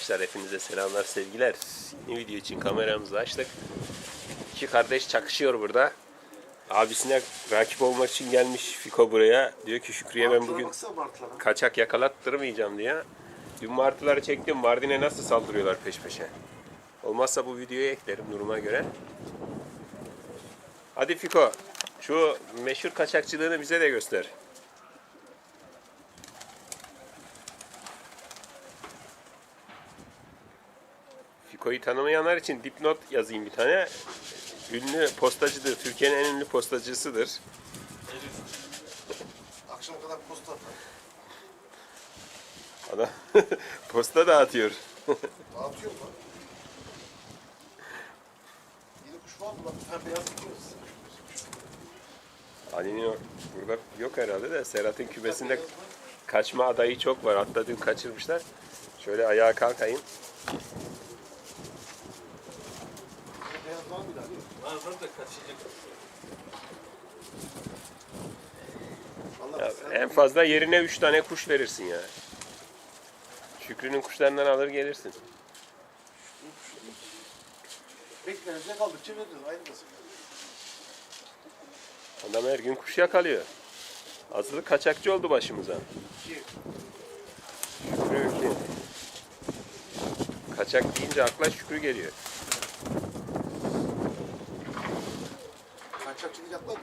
Arkadaşlar hepinize selamlar sevgiler. Yeni video için kameramızı açtık. İki kardeş çakışıyor burada. Abisine rakip olmak için gelmiş Fiko buraya. Diyor ki Şükrü'ye ben bugün kaçak yakalattırmayacağım diye. Dün martıları çektim. Mardin'e nasıl saldırıyorlar peş peşe. Olmazsa bu videoyu eklerim duruma göre. Hadi Fiko. Şu meşhur kaçakçılığını bize de göster. Fiko'yu tanımayanlar için dipnot yazayım bir tane. Ünlü postacıdır. Türkiye'nin en ünlü postacısıdır. Akşama kadar posta atar. Adam posta dağıtıyor. Dağıtıyor mu? Yeni kuş var mı? Bir tane beyaz gidiyoruz. Ali'nin o- burada yok herhalde de Serhat'ın kümesinde kaçma adayı çok var. Hatta dün kaçırmışlar. Şöyle ayağa kalkayım. Beyaz var mı Ya en fazla yerine 3 tane kuş verirsin ya. Şükrü'nün kuşlarından alır gelirsin. beklenecek kaldıkça veririz. Aynı nasıl? Adam her gün kuş yakalıyor. Aslı kaçakçı oldu başımıza. Şükrü ki. Kaçak deyince akla Şükrü geliyor. Yapmak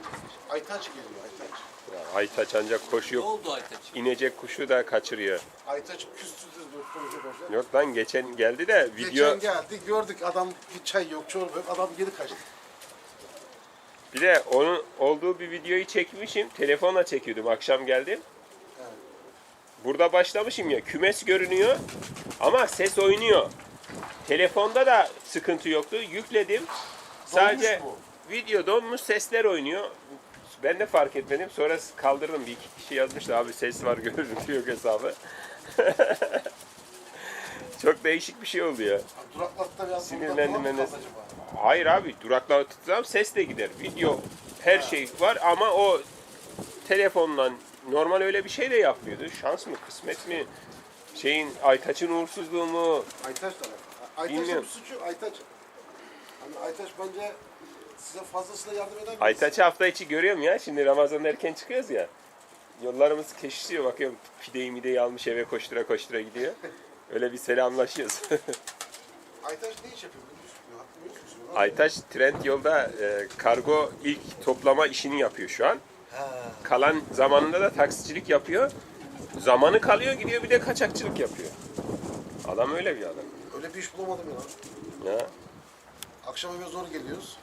Aytaç geliyor Aytaç. Ya Aytaç ancak Ne koşuyor. oldu Aytaç? İnecek kuşu da kaçırıyor. Aytaç küstürdü bu koca koca. Yok lan geçen geldi de video Geçen geldi gördük adam bir çay yok çorba yok adam geri kaçtı. Bir de onun olduğu bir videoyu çekmişim. Telefonla çekiyordum. Akşam geldim. Evet. Burada başlamışım ya. Kümes görünüyor ama ses oynuyor. Telefonda da sıkıntı yoktu. Yükledim. Sadece mu? Video donmuş sesler oynuyor. Ben de fark etmedim. Sonra kaldırdım. Bir iki kişi yazmıştı abi ses var görüntü yok hesabı. Çok değişik bir şey oldu ya. Duraklarda biraz Sinirlendim ben de. Hayır abi duraklara tutsam ses de gider. Video her şey var ama o telefonla normal öyle bir şey de yapmıyordu. Şans mı kısmet mi? Şeyin Aytaç'ın uğursuzluğu mu? Aytaç da. Aytaç'ın Bilmiyorum. suçu Aytaç. Hani Aytaç bence size fazlasıyla yardım eder mi? Aytaç'ı hafta içi görüyorum ya. Şimdi Ramazan erken çıkıyoruz ya. Yollarımız kesişiyor. Bakıyorum pideyi mideyi almış eve koştura koştura gidiyor. Öyle bir selamlaşıyoruz. Aytaç ne iş yapıyor? Aytaç trend yolda e, kargo ilk toplama işini yapıyor şu an. Ha. Kalan zamanında da taksicilik yapıyor. Zamanı kalıyor gidiyor bir de kaçakçılık yapıyor. Adam öyle bir adam. Öyle bir iş bulamadım ya. Ya. Akşam eve zor geliyoruz.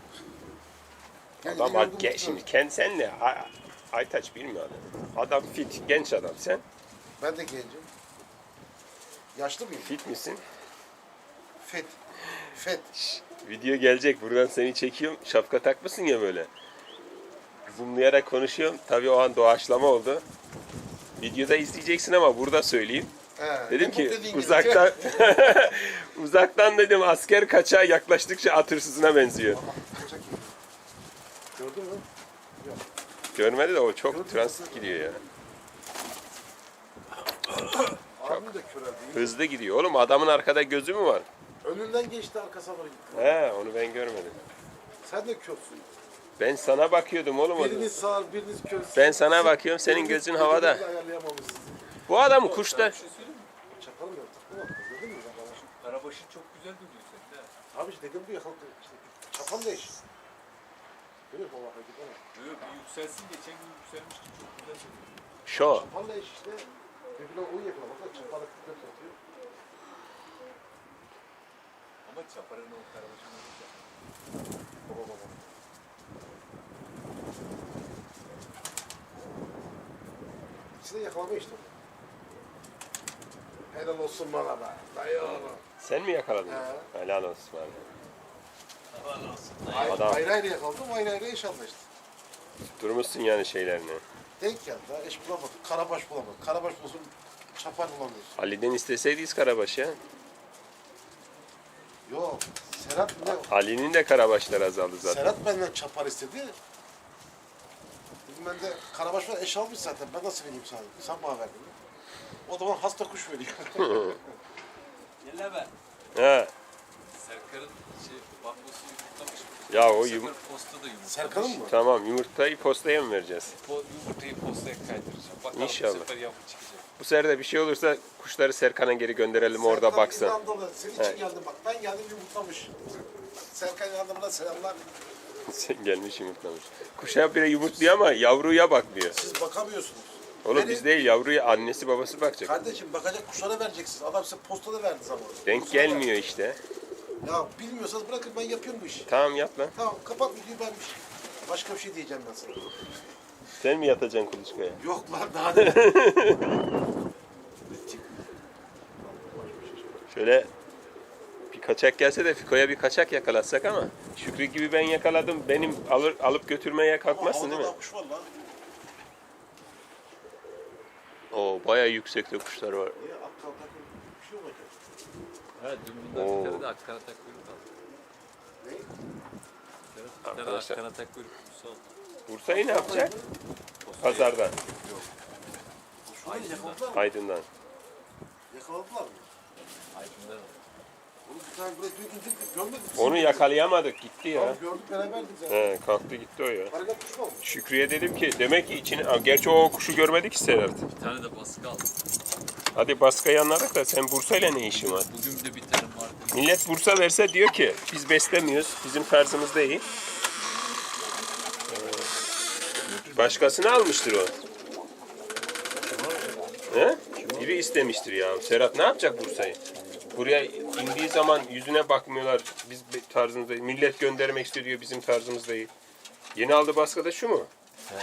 Adam bak ge- şimdi kendi senle Ay- Aytaç bilmiyor adam. Adam fit, genç adam. Sen Ben de gencim. Yaşlı mıyım? fit misin? Fet. Fet. Video gelecek. Buradan seni çekiyorum. Şapka takmışsın ya böyle. Zoomlayarak konuşuyorum. Tabii o an doğaçlama oldu. Videoda izleyeceksin ama burada söyleyeyim. He, Dedim ki dediğin gibi. uzaktan uzaktan dedim asker kaçağa yaklaştıkça at hırsızına benziyor. Kaçak gibi. Gördün mü? Görmedi de o çok transit gidiyor ya. Abim de. Hızlı gidiyor. Oğlum adamın arkada gözü mü var? Önünden geçti arkasına doğru gitti. He onu ben görmedim. Sen de körsün. Ben sana bakıyordum oğlum. o. Biriniz sağır, biriniz kör. Ben sana bakıyorum, senin Biriniz gözün havada. ayarlayamamışsınız. Bu adam kuşlar. Bir şey söyleyeyim mi? Çakalım yaptık. Ne yaptık? Gördün mü? Arkadaşım? Karabaşın çok güzel duruyor sende. ha. Abi işte dedim bu yakalık işte. Çapal da eş. Bir yükselsin geçen gün yükselmişti çok güzel duruyor. Şo. Çapal da eş işte. Birbirine uy yapıyor. Bakın çapalı kırk atıyor. Ama çaparın o karabaşın o güzel. Baba baba. İkisi de yakalama işte. Helal olsun bana be. Dayı oğlum. Sen mi yakaladın? He. Helal olsun abi. Helal olsun. Ay- Adam- Ayrı ayrı yakaladım, ayrı ayrı eş anlaştık. Durmuşsun yani şeylerini. Denk geldi ha, eş bulamadık. Karabaş bulamadık. Karabaş bulsun, çapar bulamıyoruz. Ali'den isteseydiyiz Karabaş ya. Yok, Serhat ne? Ali'nin de Karabaşlar azaldı zaten. Serhat benden çapar istedi. Dedim ben de Karabaş var, eş almış zaten. Ben nasıl vereyim sana? Sen bana verdin. O zaman hasta kuş veriyor. Gel be. He. Serkar'ın şey yumurtlamış. Ya o yum- posta da yumurtlamış. Serkan'ın mı? Tamam yumurtayı postaya mı vereceğiz? Po yumurtayı postaya kaydıracağım. Bakalım İnşallah. bu sefer yavru çıkacak. Bu sefer de bir şey olursa kuşları Serkan'a geri gönderelim orada Serkan baksın. İrlandalı. Senin için Evet. geldim bak. Ben geldim yumurtlamış. Serkan İrlandalı'na selamlar. Sen gelmiş yumurtlamış. Kuşa bile yumurtluyor ama yavruya bakmıyor. Siz bakamıyorsunuz. Oğlum Verin. biz değil yavruya annesi babası bakacak. Kardeşim bakacak kuşlara vereceksiniz. Adam size postada verdi zaman. Denk Postada gelmiyor işte. Ya bilmiyorsanız bırakın ben yapıyorum bu işi. Tamam yap lan. Tamam kapat videoyu ben bir şey. Başka bir şey diyeceğim ben sana. Sen mi yatacaksın kuluçkaya? Yok lan daha ne? Şöyle bir kaçak gelse de Fiko'ya bir kaçak yakalatsak ama Şükrü gibi ben yakaladım. Benim alır, alıp götürmeye kalkmazsın değil mi? Havada kuş var lan. Oo bayağı yüksekte kuşlar var. Niye aptal takım bir şey olacak? Ha dün bunlar Oo. bir tane de akkana tak kuyruk aldı. Ne? Bir tane de Arkadaşlar. akkana tak kuyruk kutusu aldı. Bursa'yı ne yapacak? Pazardan, yakaladılar mı? Aydın'dan. Yakaladılar mı? Aydın'dan aldı. Onu bir tane buraya dün indik görmedik. mi? Onu yakalayamadık gitti ya. Gördük beraberdik zaten. He, kalktı gitti o ya. Harika kuş mu olmuş? Şükrü'ye dedim ki demek ki içine... Aa, Gerçi o kuşu görmedi ki Serhat. Bir tane de baskı aldı. Hadi baskıyı anladık da sen Bursa'yla ne işin var? Bugün de bir tane vardı. Millet Bursa verse diyor ki biz beslemiyoruz. Bizim tarzımız değil. Ee, Başkasını almıştır o. He? Biri istemiştir ya. Serhat ne yapacak Bursa'yı? Buraya indiği zaman yüzüne bakmıyorlar. Biz tarzımız değil. Millet göndermek istiyor diyor bizim tarzımız değil. Yeni aldı baskı da şu mu? He.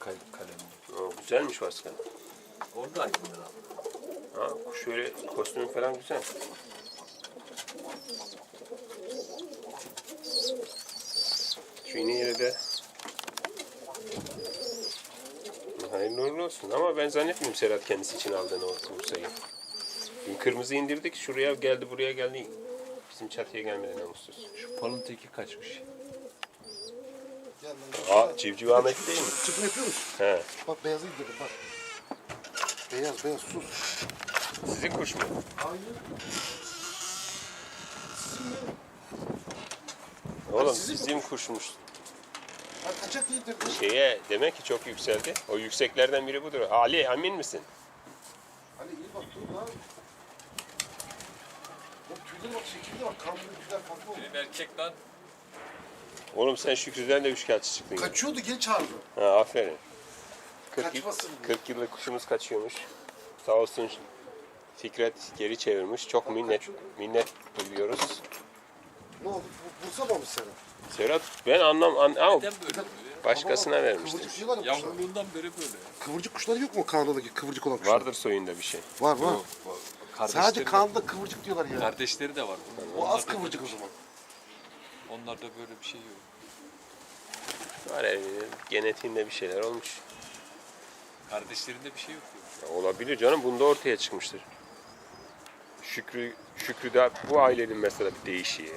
Kal kalem. Oo, güzelmiş baskı. Onu da Aydın'dan aldı. Ha, şöyle kostümü falan güzel. Şu iğne yere de hayırlı uğurlu olsun ama ben zannetmiyorum Serhat kendisi için aldığını o Bursa'yı. Dün kırmızı indirdik şuraya geldi buraya geldi. Bizim çatıya gelmedi namussuz. Şu palın teki kaçmış. Gel lan. Aa civciv Ahmet değil mi? Çıkma yapıyor musun? He. Bak beyazı gidiyor bak. Beyaz beyaz sus. Sizin kuş mu? Hayır. Sizin mi? Oğlum sizin bizim kuşmuş. Ha, kaçak değildir. Şeye demek ki çok yükseldi. O yükseklerden biri budur. Ali emin misin? Hani iyi bak dur lan. Ya tüyleri bak şekilde bak. Kanlı tüyler farklı oldu. Benim erkek lan. Oğlum sen Şükrü'den de üçkağıtçı çıktın. ya. Kaçıyordu geri çağırdı. Ha, aferin. 40, yıl- Kaçmasın diye. 40 yıllık kuşumuz kaçıyormuş. Sağ olsun Fikret geri çevirmiş. Çok minnet minnet duyuyoruz. Ne oldu? Bu, Bursa mı sana? Serhat ben anlam an, ama Neden böyle oluyor? başkasına vermiştir. Kıvırcık ya kuşlar. Yavruluğundan beri böyle. Kıvırcık kuşları yok mu Kanada'daki kıvırcık olan kuşlar? Vardır soyunda bir şey. Var var. Sadece Kanada'da kıvırcık diyorlar ya. kardeşleri de var. O Onlar az da kıvırcık o zaman. Onlarda böyle bir şey yok. Var ya, genetiğinde bir şeyler olmuş. Kardeşlerinde bir şey yok diyor. Ya olabilir canım bunda ortaya çıkmıştır. Şükrü Şükrü de bu ailenin mesela bir değişiği.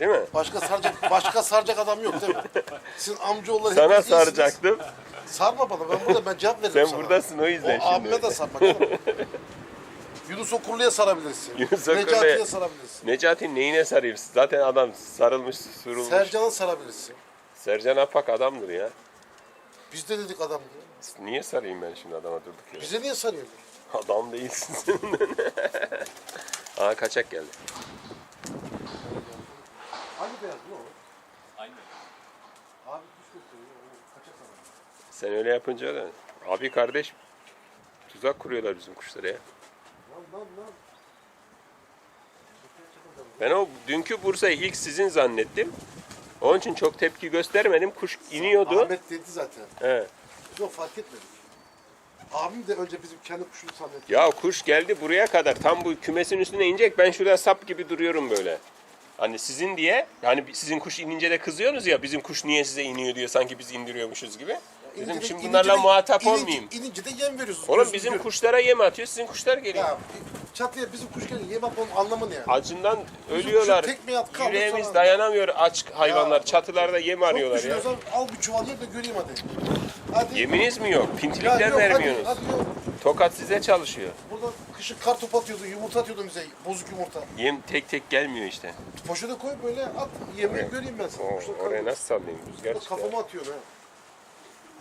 Değil mi? Başka saracak başka saracak adam yok değil mi? Sizin amcaoğulları Sana hepiniz iyisiniz. saracaktım. Sarma bana ben burada ben cevap veririm Sen sana. buradasın o yüzden O abime şimdi. de sarma canım. Yunus Okurlu'ya sarabilirsin. Yunus Okurlu'ya- Necati'ye sarabilirsin. Necati neyine sarayım? Zaten adam sarılmış, surulmuş. Sercan'a sarabilirsin. Sercan Apak adamdır ya. Biz de dedik adam diye. Niye sarayım ben şimdi adama durduk yere? Bize niye sarıyorsun? Adam değilsin sen. Aa kaçak geldi. Hangi beyaz bu o? Aynen. Abi kuş gösteriyor. O kaçak adam. Sen öyle yapınca da abi kardeş tuzak kuruyorlar bizim kuşlara ya. Lan lan lan. Ben o dünkü Bursa'yı ilk sizin zannettim. Onun için çok tepki göstermedim. Kuş iniyordu. Ahmet dedi zaten. He. Biz o fark etmedik. Abim de önce bizim kendi kuşunu zannetti. Ya kuş geldi buraya kadar. Tam bu kümesin üstüne inecek. Ben şurada sap gibi duruyorum böyle. Hani sizin diye, yani sizin kuş inince de kızıyorsunuz ya bizim kuş niye size iniyor diyor sanki biz indiriyormuşuz gibi. De- şimdi bunlarla muhatap olmayayım. İnince de yem veriyorsunuz. Oğlum bizim kuşlara yem atıyor, sizin kuşlar geliyor. Ya çatıya bizim kuş geliyor. Yem atmanın anlamı ne yani? Acından ölüyorlar. at, kaldır Yüreğimiz dayanamıyor aç hayvanlar. Ya, Çatılarda yem arıyorlar ya. al bir çuval ye de göreyim hadi. Hadi. Yeminiz mi yok? Ya Pintilikler yok, vermiyorsunuz. Hadi, hadi yok. Tokat size çalışıyor. Burada kışın kar top atıyordun, yumurta atıyordun bize. Bozuk yumurta. Yem tek tek gelmiyor işte. Poşete koy böyle at. Yemeği göreyim ben sana. Oraya nasıl sallayayım? Rüzgar. Kafama atıyorsun ha.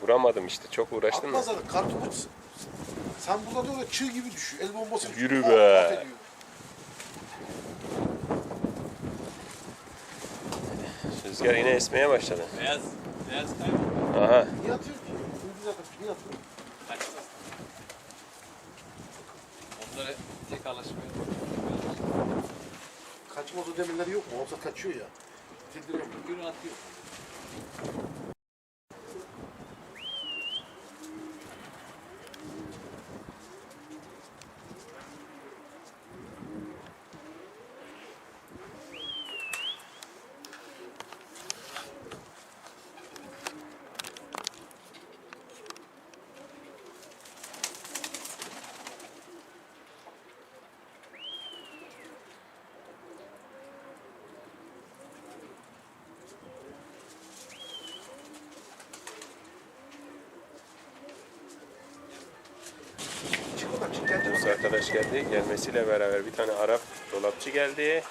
Vuramadım işte. Çok uğraştım Atmaz da. zaten. Sen burada diyor ya çığ gibi düşüyor. El bombası. Yürü Pat, be. pat ediyor. Rüzgar yine esmeye başladı. Beyaz, beyaz kayboldu. Aha. Niye atıyor ki? Şimdi zaten niye atıyor? Kaçmaz. Onlara tek alışmıyor. Kaçmaz o demirleri yok mu? Olsa kaçıyor ya. Tedbiriyor mu? Bugün atıyor. Çık oradan çık. Gel Yunus arkadaş geldi. Gelmesiyle beraber bir tane Arap dolapçı geldi.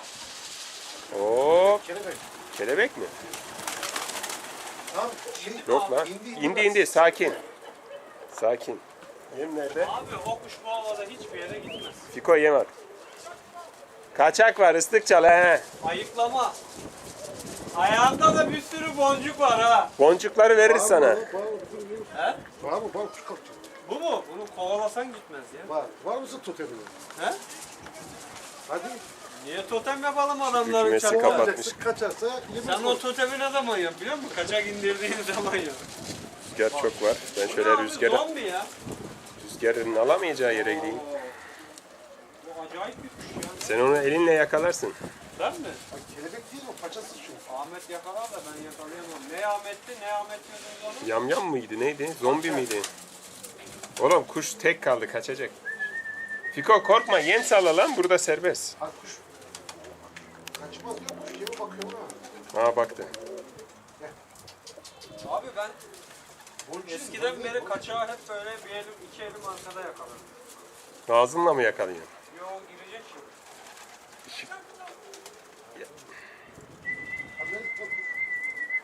Hop. Kelebek. Kelebek mi? Tamam. Şey, Yok lan. İndi indi. Sakin. Sakin. Yem nerede? Abi o kuş bu havada hiçbir yere gitmez. Fiko yem at. Kaçak var ıslık çal he. Ayıklama. Ayağında da bir sürü boncuk var ha. Boncukları veririz sana. He? Var mı? Var mı? Kuş kalkacak. Bu mu? Bunu kovalasan gitmez ya. Var. Var mısın totemini? He? Hadi. Niye totem yapalım adamların Hükümesi çakal? kapat. Kovalacaksın. Kaçarsa Sen o totemi ne zaman yap biliyor musun? Kaçak indirdiğin zaman yap. Rüzgar çok var. Ben Bu ne şöyle abi, rüzgarı, Zombi ya. rüzgarın alamayacağı yere gideyim. Bu acayip bir kuş ya. Sen onu elinle yakalarsın. Değil mi? Bak kelebek değil o. Paçası şu. Ahmet yakalar da ben yakalayamam. Ne Ahmet'ti ne Ahmet diyordunuz onu? Yamyam mıydı neydi? Zombi miydi? Oğlum kuş tek kaldı kaçacak. Fiko korkma yen salla lan burada serbest. Ha kuş. Kaçmaz diyor. Kuş yeme bakıyor ha. Ha baktı. Abi ben Boncuğum, eskiden beri kaçağı hep böyle bir elim iki elim arkada yakalarım. Ağzınla mı yakalıyorsun? Yo girecek şimdi.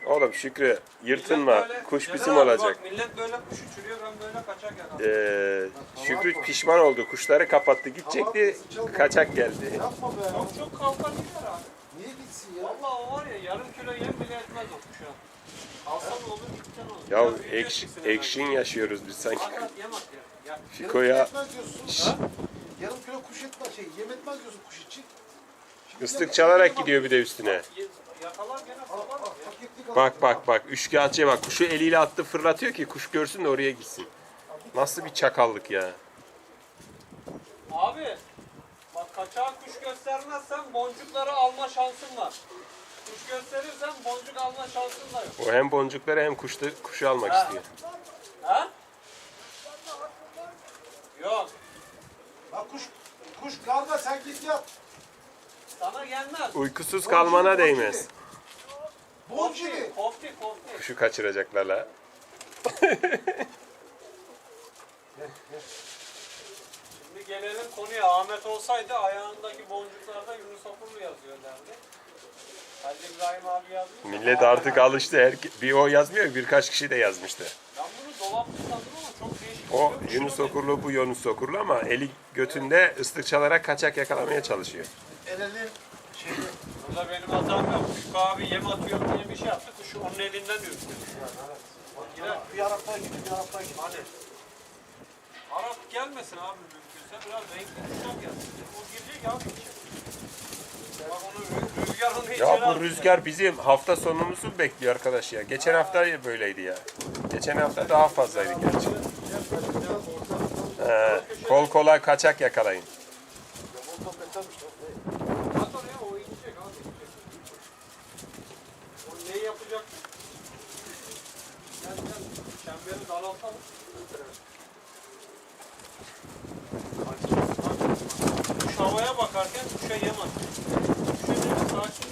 Oğlum Şükrü yırtınma. Millet böyle- Kuş Celal bizim abi olacak. Bak, millet böyle kuş uçuruyor ben böyle kaçak. Ee, Şükrü pişman oldu. Kuşları kapattı. Gidecekti. Kaçak geldi. Yapma be. Çok çok kavga ediyor abi. Niye gitsin ya? Vallahi o var ya yarım kilo yem bile etmez o kuşa. Alsan olur gitsen olur. Ya Biraz büyüyecek ekş, ikisine ben. action yaşıyoruz biz sanki. At at yem at ya. Yarım kilo ya etmez diyorsun. Ha? Yarım kilo kuş etmez. Şey, yem etmez diyorsun kuş için. Yem- çalarak gidiyor bir de üstüne. Bak bak bak. Üçkağıtçıya bak. Kuşu eliyle attı fırlatıyor ki kuş görsün de oraya gitsin. Nasıl bir çakallık ya. Abi bak kaçağı kuş göstermezsen boncukları alma şansın var. Kuş gösterirsen boncuk alma şansın da yok. O hem boncukları hem kuşu, kuşu almak Ha. istiyor. Ha? Yok. Bak kuş, kuş kalma sen git yat. Sana gelmez. Uykusuz kalmana değmez. Kofti, gibi. kofti. Kuşu kaçıracaklar la. Şimdi gelelim konuya. Ahmet olsaydı ayağındaki boncuklarda Yunus Okurlu yazıyor derdi. Halil İbrahim abi yazmış. Millet artık alıştı. Her, bir o yazmıyor birkaç kişi de yazmıştı. Ben bunu dolapta sandım ama çok değişik. O kuş Yunus. Okurlu bu Yunus Okurlu ama eli götünde ıslık çalarak kaçak yakalamaya çalışıyor. Elelin şeyi. Burada benim hatam yok. Küçük abi yem atıyor diye bir şey yaptı. Kuşu onun elinden yürüttü. Girer. Bir Arap'tan gidip bir Arap'tan gidip. Hadi. Arap gelmesin abi mümkünse. Biraz renkli kuşlar gelsin. O girecek abi içeri. Bak onu rü- rüzgar onu içeri Ya bu attı. rüzgar bizim hafta sonumuzu bekliyor arkadaş ya. Geçen hafta böyleydi ya. Geçen hafta daha fazlaydı gerçi. Ee, kol kola kaçak yakalayın. Volkan betermiş lan. At oraya o inecek abi. inecek. O neyi yapacak? Gel gel. Daraltalım. Kuş havaya bakarken kuşa yem at. Kuşa yem sakin.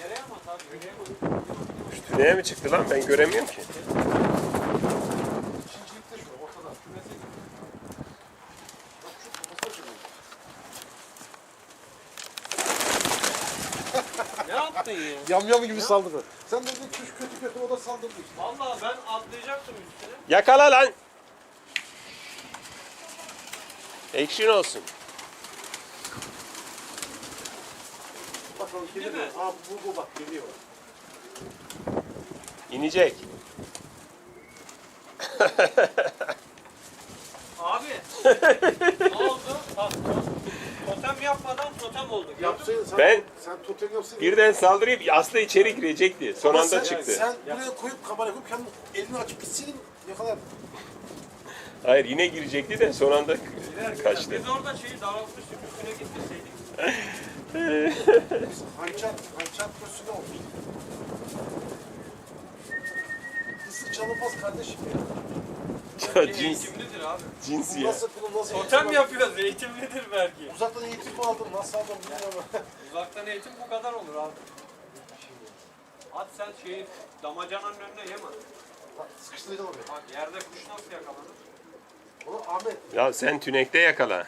Yere yem at abi. Yere yem at. Mi çıktı lan ben göremiyorum ki. İkincilikte şu ortada. Kümese git. yaptın ya? Yamyam gibi saldırdı. Sen dedin kuş kötü kötü o da saldırdı işte. Vallahi ben atlayacaktım üstüne. Yakala lan. Action olsun. Bak o geliyor. mi? Aa bu bu bak geliyor. İnecek. Abi. ne oldu? Bak, totem yapmadan totem oldu. Gördün mü? Yapsaydın sen, Ben- sen totem yapsaydın. Birden saldırıp Aslı içeri girecekti. Son Ama anda sen, çıktı. Sen buraya koyup kamerayı koyup kendin elini açıp gitseydin yakalar. Hayır yine girecekti de son anda kaçtı. Biz orada şeyi daraltmıştık. Üstüne gitmeseydik. Hançer, hançer köşüne olmuş. Hızlı çalınmaz kardeşim ya. Ya cins, Eğitimlidir abi. cins ya. nasıl, bunu nasıl Totem eğitim yapıyoruz. Eğitimlidir belki. Uzaktan eğitim mi aldın? Nasıl aldın bilmiyorum. Uzaktan eğitim bu kadar olur abi. At sen şeyi damacananın önüne yeme. Bak, oraya. Bak yerde kuş nasıl yakalanır? Onu Ahmet. Ya sen tünekte yakala.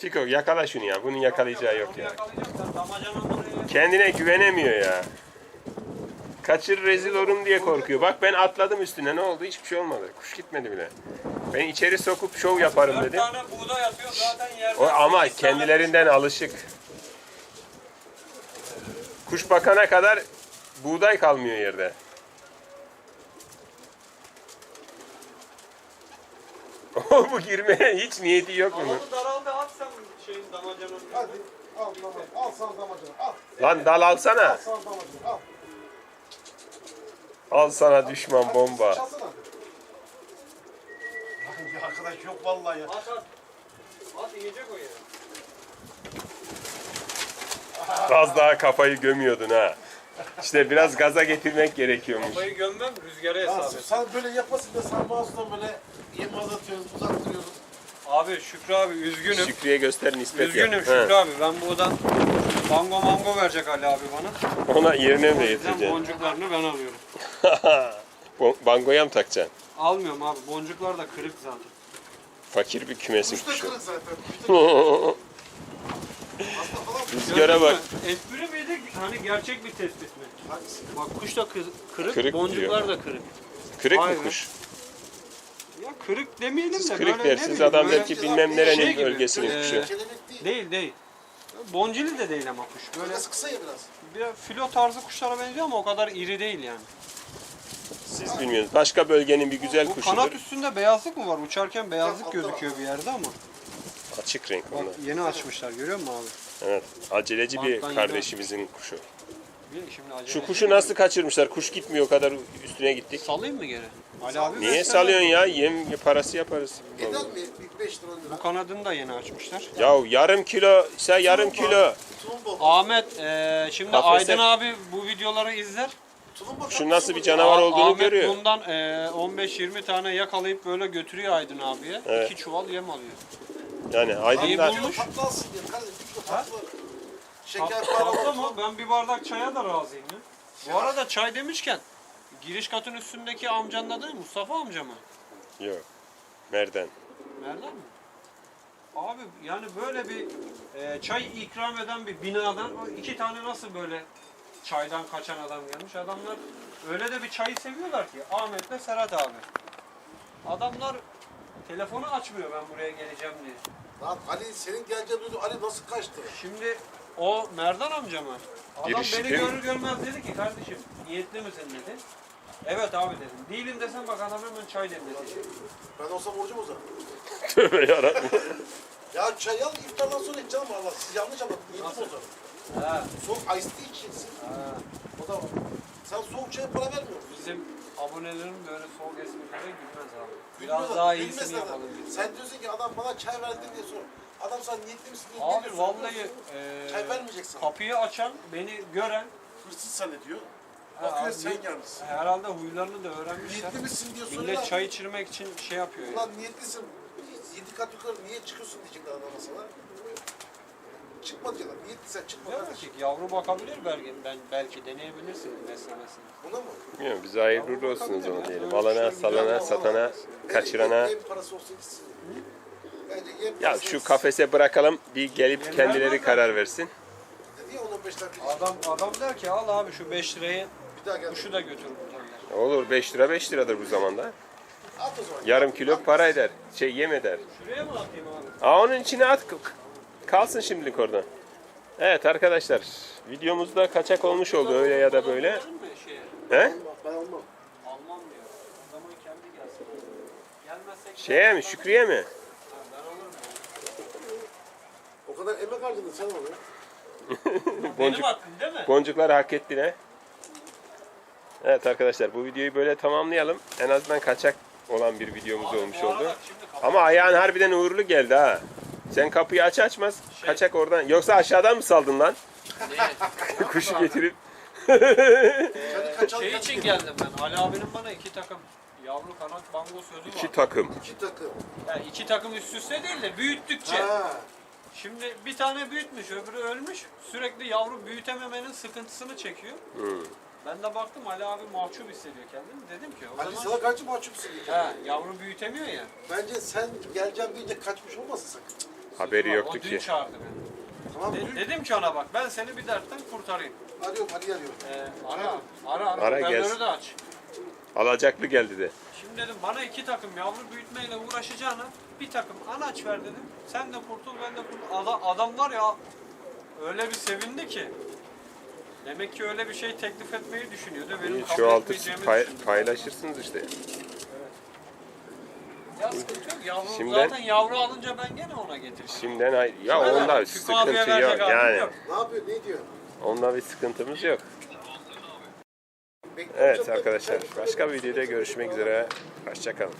Çiko yakala şunu ya. Bunun yakalayacağı yok Onu ya. yakalayacağım sen damacananın oraya yeme. Kendine güvenemiyor ya. Kaçır rezil olurum diye korkuyor. Bak ben atladım üstüne ne oldu? Hiçbir şey olmadı. Kuş gitmedi bile. Ben içeri sokup şov yaparım tane buğday atıyor zaten yerde. O ama sekiz tane kendilerinden alışık. Kuş bakana kadar buğday kalmıyor yerde. Bu girmeye hiç niyeti yok bunun. Alanı daraldı at sen şeyin damacananın Hadi. Al tamam. Al sana damacana. Al. Lan dal alsana. Al sana damacana. Al. Al sana düşman bomba. Ya arkadaş yok vallahi ya. At at. At yiyecek o ya. Az daha kafayı gömüyordun ha. İşte biraz gaza getirmek gerekiyormuş. Kafayı gömmem rüzgara hesap et. sen böyle yapmasın da sen mouse'dan böyle yem azatıyorsun, uzattırıyorsun. Abi Şükrü abi üzgünüm. Şükrü'ye göster nispet yap. Üzgünüm He. Şükrü abi. Ben buradan mango mango verecek Ali abi bana. Ona yerine mi getireceksin? boncuklarını ben alıyorum. Bo- Bangoya mı takacaksın? Almıyorum abi. Boncuklar da kırık zaten. Fakir bir kümesin Kuş da kuşu. kırık zaten. Hasta falan. Rüzgara bak. Espri miydi? Hani gerçek bir tespit mi? Hangisi? Bak kuş da kı- kırık, Kırık boncuklar da kırık. Kırık Vay mı be. kuş? Ya kırık demeyelim Siz de kırık böyle ne dersiniz bileyim, adam böyle- belki bilmem nerenin Şey gibi, bölgesinin e, kuşu. Kelebek değil. Değil değil. Boncili de değil ama kuş. Böyle kısa ya biraz. bir filo tarzı kuşlara benziyor ama o kadar iri değil yani. Siz bilmiyorsunuz. Başka bölgenin bir güzel Bu kanat üstünde beyazlık mı var? Uçarken beyazlık altta var. gözüküyor bir yerde ama. Açık renk Bak onlar. yeni açmışlar görüyor musun abi? Evet. Aceleci bir Alttan kardeşimizin kuşu. Bir, şimdi acele Şu kuşu nasıl kaçırmışlar? Kuş gitmiyor o kadar üstüne gittik. Salayım mı geri? Ali abi Niye versene. salıyorsun ya? Yem parası yaparız. Eder mi? Bir 5 lira 10 lira. Bu kanadını da yeni açmışlar. Ya yarım kilo ise yarım kilo. Tulumba. Ahmet eee, şimdi Kafese- Aydın abi bu videoları izler. Şu nasıl bir canavar olduğunu Ahmet görüyor. bundan eee, 15-20 tane yakalayıp böyle götürüyor Aydın abiye. Evet. İki çuval yem alıyor. Yani İyi Aydın'da bulmuş. Tatlı alsın diye. Kardeşim bir kilo tatlı. Şeker Tatlı para mı? Ben bir bardak çaya da razıyım ya. Bu arada çay demişken giriş katın üstündeki amcanın adı? Mustafa amca mı? yok. Merdan. Nereden mi? Abi yani böyle bir e, çay ikram eden bir binadan o iki tane nasıl böyle çaydan kaçan adam gelmiş. Adamlar öyle de bir çayı seviyorlar ki Ahmet'le Serhat abi. Adamlar telefonu açmıyor ben buraya geleceğim diye. Lan Ali senin geleceğini duydu. Ali nasıl kaçtı? Şimdi o Merdan amca mı? Adam Girişi beni değil mi? görür görmez dedi ki kardeşim niyetli misin dedi. Evet abi dedim. Değilim desem bak adam hemen çay demletecek. Ben olsam borcum o zaman. Tövbe yarabbim. Ya çay al iftardan sonra iç canım Allah. Siz yanlış anladınız. Yedim o zaman. Ha, Soğuk iced tea içeceksin. ha. O da var. Sen soğuk çaya para vermiyor musun? Bizim abonelerin böyle soğuk esmirlere gülmez abi. Biraz adam, daha iyisini adam. yapalım biz. Sen diyorsun ki adam bana çay verdi diye sor. Adam sen niyetli misin diye ne Abi diyorsun? vallahi e, Çay vermeyeceksin. kapıyı açan, beni gören Hırsız zannediyor. ha, Bakıyor abi, sen gelmişsin. herhalde huylarını da öğrenmişler. Niyetli misin diye soruyorlar. Millet çay içirmek için şey yapıyor. Yani. Ulan niyetlisin. Yedi kat yukarı niye çıkıyorsun diyecekler adama sana. Çıkma diyorlar. Niyetlisen çıkma mi kardeşim. ki? Yavru bakabilir belki, ben belki deneyebilirsin beslemesini. Buna mı? Bilmiyorum biz hayırlı uğurlu olsun o zaman diyelim. Alana, salana, satana, kaçırana. Yem parası olsa gitsin. Ya şu kafese bırakalım bir gelip kendileri karar versin. Dedi ya ona 4-5 tane Adam adam der ki al abi şu 5 lirayı bir daha gel. kuşu da götür buradan der. Olur 5 lira 5 liradır bu zamanda. Yarım kilo para eder. Şey yem eder. Şuraya mı atayım abi? Aa onun içine at. Kalsın şimdilik orada. Evet arkadaşlar. Videomuzda kaçak olmuş oldu öyle ya da böyle. He? Ben almam. Almam diyor. O zaman kendi gelsin. Gelmezsek Şeye mi Şükrü'ye mi? O kadar emek harcadın sen onu. Benim Boncuk, hakkım değil mi? boncukları hak etti ne? Evet arkadaşlar bu videoyu böyle tamamlayalım. En azından kaçak olan bir videomuz Abi, olmuş bu arada oldu. şimdi kapat- Ama ayağın harbiden uğurlu geldi ha. Sen kapıyı aç açmaz Şey- kaçak oradan. Yoksa aşağıdan mı saldın lan? Kuşu getirip. Şey için geldim ben. Ali abinin bana iki takım yavru kanat bango sözü İki var. takım. İki takım. Yani iki takım üst üste değil de büyüttükçe. Ha. Şimdi bir tane büyütmüş, öbürü ölmüş. Sürekli yavru büyütememenin sıkıntısını çekiyor. Hmm. Ben de baktım Ali abi mahcup hissediyor kendini. Dedim ki o Ali zaman... sana karşı mahcupsun. He, yavru büyütemiyor ya. Bence sen geleceğim deyince kaçmış olmasın sakın. Haberi o yoktu dün ki. çağırdı beni. Tamam mı? De- dedim ki ona bak ben seni bir dertten kurtarayım. Arıyorum hadi arıyorum. Ee, ara, ara, ara, Ara hoparlörü gelsin. de aç. Alacaklı geldi de. Dedim bana iki takım yavru büyütmeyle uğraşacağına bir takım anaç ver dedim. Sen de kurtul ben de kurtul. Ada, adam var ya öyle bir sevindi ki. Demek ki öyle bir şey teklif etmeyi düşünüyordu. Benim kabul Çoğaltırsın, etmeyeceğimi pay- düşündü. paylaşırsınız işte. Ya sıkıntı yok. Yavru, Şimdiden- zaten yavru alınca ben gene ona getireceğim. Şimdiden hay- ya onda abiye sıkıntı yok verecek halim yani. yok. Ne yapıyor? Ne diyor? Onda bir sıkıntımız yok. Evet arkadaşlar başka bir videoda görüşmek üzere. Hoşçakalın.